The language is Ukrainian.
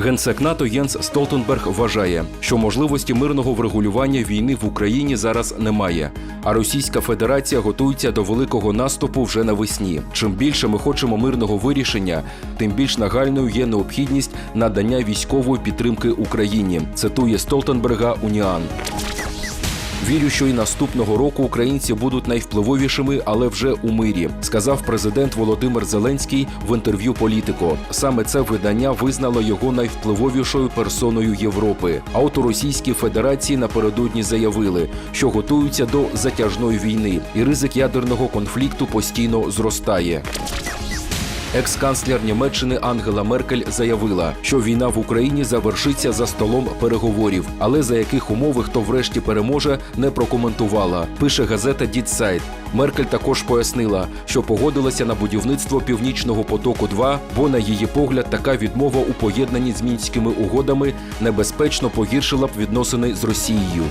Генсек НАТО Єнс Столтенберг вважає, що можливості мирного врегулювання війни в Україні зараз немає. А Російська Федерація готується до великого наступу вже навесні. Чим більше ми хочемо мирного вирішення, тим більш нагальною є необхідність надання військової підтримки Україні. Цитує Столтенберга Уніан. Вірю, що і наступного року українці будуть найвпливовішими, але вже у мирі, сказав президент Володимир Зеленський в інтерв'ю Політико. Саме це видання визнало його найвпливовішою персоною Європи. А от у Російській Федерації напередодні заявили, що готуються до затяжної війни, і ризик ядерного конфлікту постійно зростає. Екс-канцлер Німеччини Ангела Меркель заявила, що війна в Україні завершиться за столом переговорів, але за яких умов і хто врешті переможе, не прокоментувала. Пише газета Дітсайт. Меркель також пояснила, що погодилася на будівництво північного потоку 2 бо на її погляд така відмова у поєднанні з мінськими угодами небезпечно погіршила б відносини з Росією.